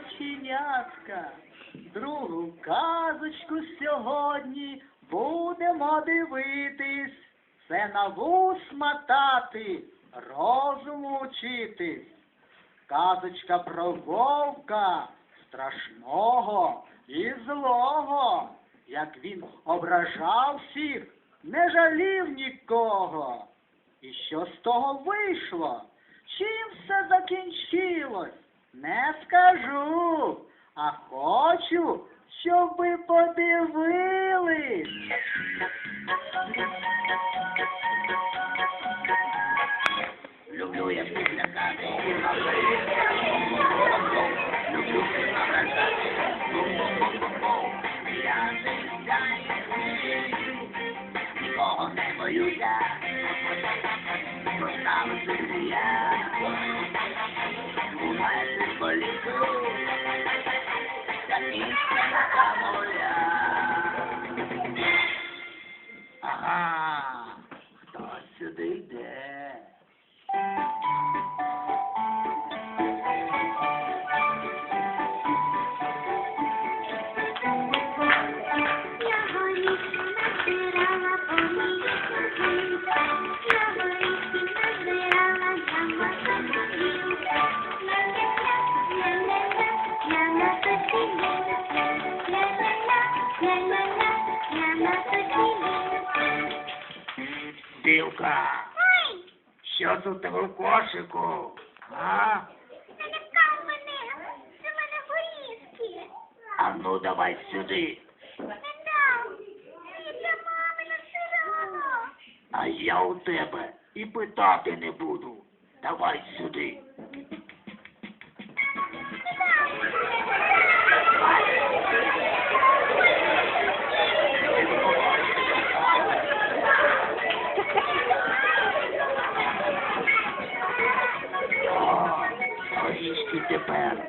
стрічка. Другу казочку сьогодні будемо дивитись. Це на вус мотати, розуму учитись. Казочка про вовка, страшного і злого, як він ображав всіх, не жалів нікого. І що з того вийшло? Чим все закінчилось? Не скажу, а хочу, щоб ви подивились. Люблю я всіх лякати. Люблю награждати. Я не знаю, нікого не боюся. Поставити я. У мене bolido la ah. Це в тебе в кошику? А? налякав мене, це мене горішки. А ну давай сюди. Не дам, це для мами назбирала. А я у тебе і питати не буду. Давай сюди. Горішки тепер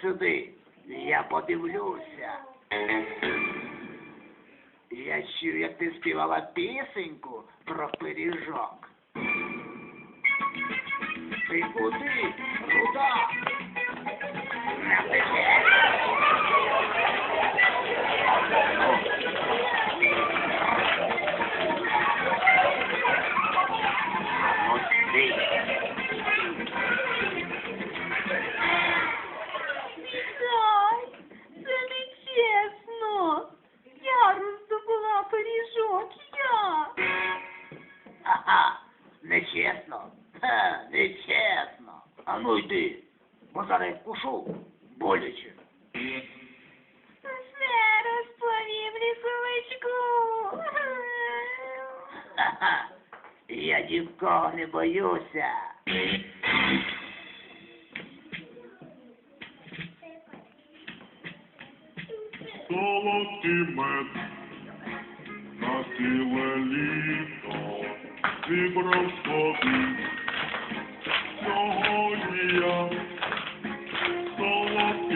сюди, я подивлюся. Я чую, як ти співала пісеньку про пиріжок. Ти куди, руда? Не втечеш. Я вкушу боляче. Все розповім, лісовичку. Я нікого не боюся. Солодкий мед на ціле літо зібрав собі. Сьогодні я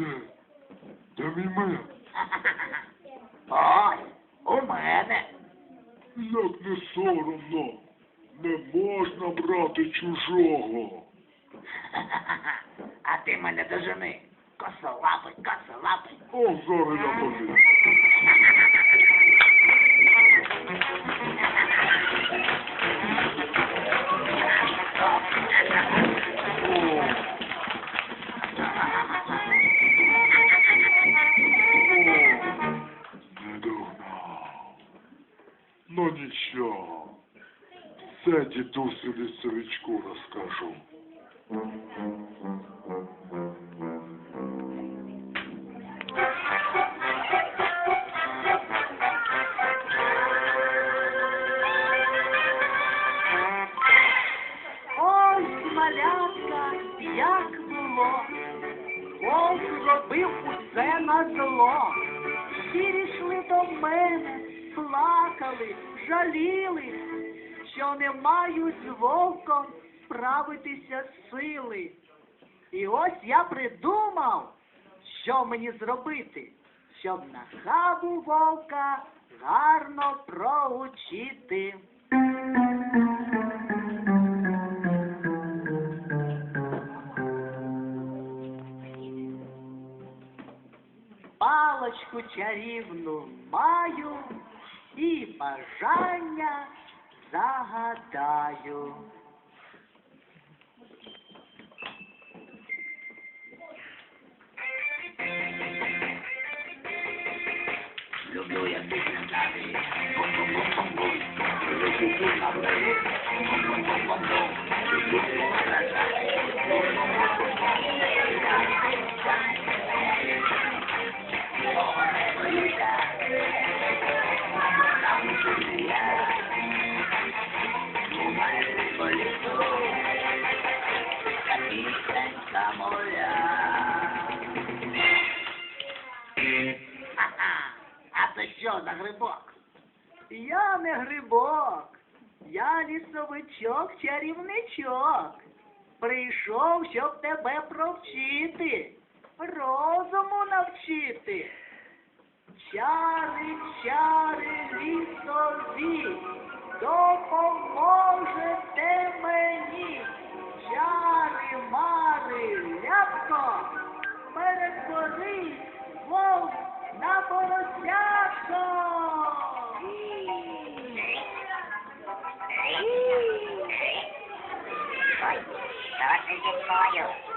Де? Де мій мед? Ой, у мене. Як не соромно, не можна брати чужого. А ти мене дожени. Косолапий, косолапий. О, зараз я тобі. Це дідусю лісовичку розкажу. Ось малятка, як було. Бог робив усе на зло. Всі рішли до мене, плакали, жаліли, що не мають з вовком справитися сили. І ось я придумав, що мені зробити, щоб на хабу вовка гарно проучити. Палочку чарівну маю і бажання загадаю. Люблю я пісню далі. Бум-бум-бум-бум-бум. Люблю на лісовичок, чарівничок. Прийшов, щоб тебе провчити, розуму навчити. Чари, чари, лісові, допоможете мені. Чари, мари, ляпко, перетворись, вовк на поросятко. Що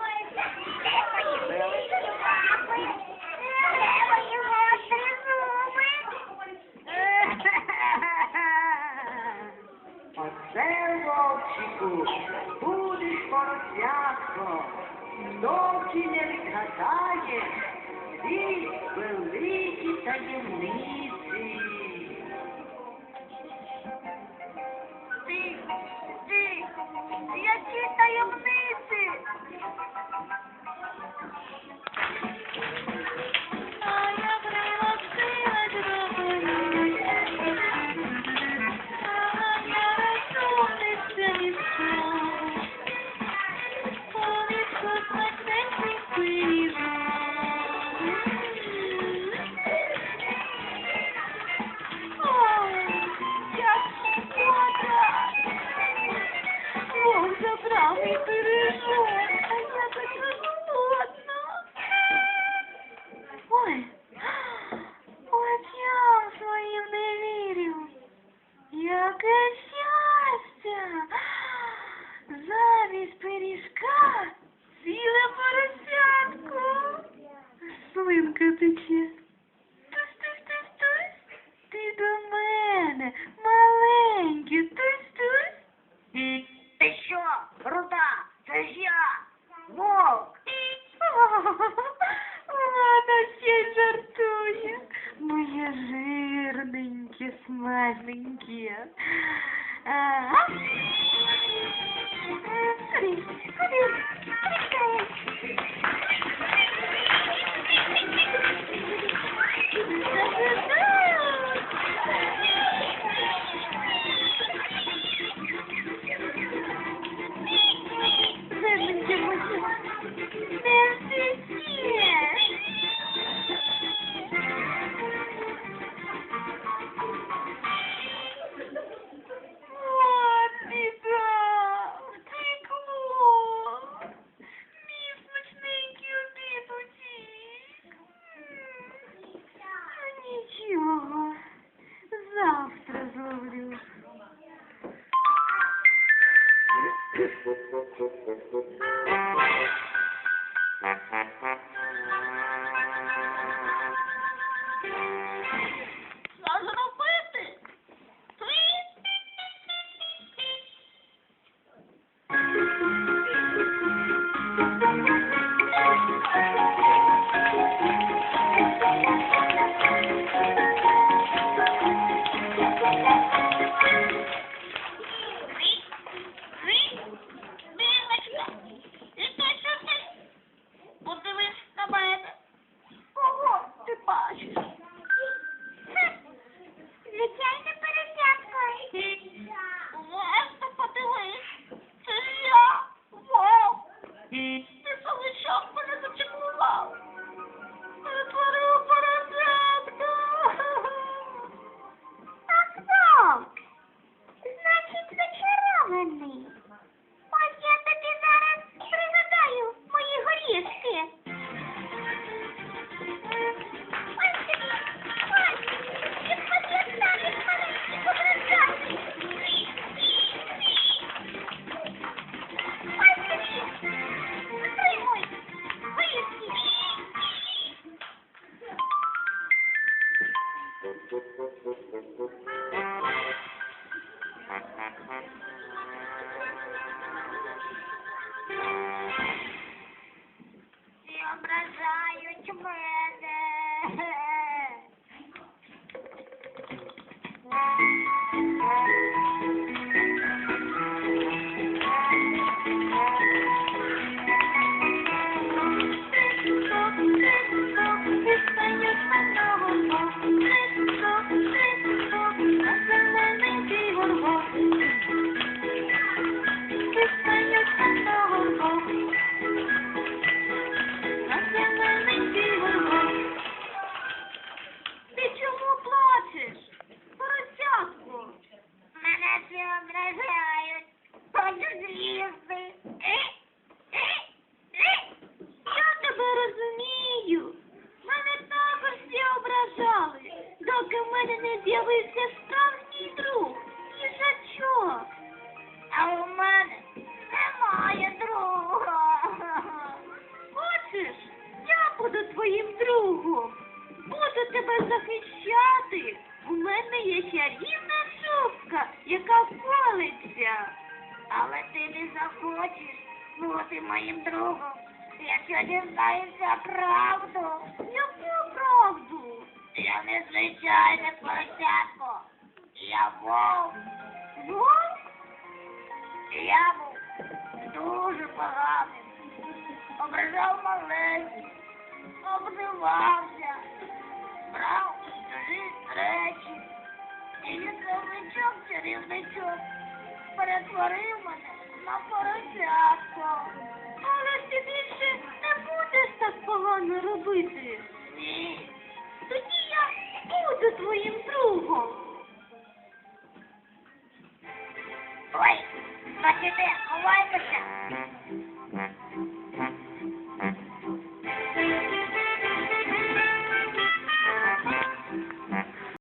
Thank you. Ти залишав мене зачекував. Перетворив яка. Але ти не захочеш бути моїм другом, якщо дізнаєшся правду. Яку правду? Я не звичайне поросятко. Я вовк. Вовк? Я був дуже поганим. Ображав маленьких, обзивався, брав чужі речі. І чарівничок, чарівничок перетворив мене на поросятко. Але ти більше не будеш так погано робити. Ні. Тоді я буду твоїм другом. Ой, бачите, ховайтеся.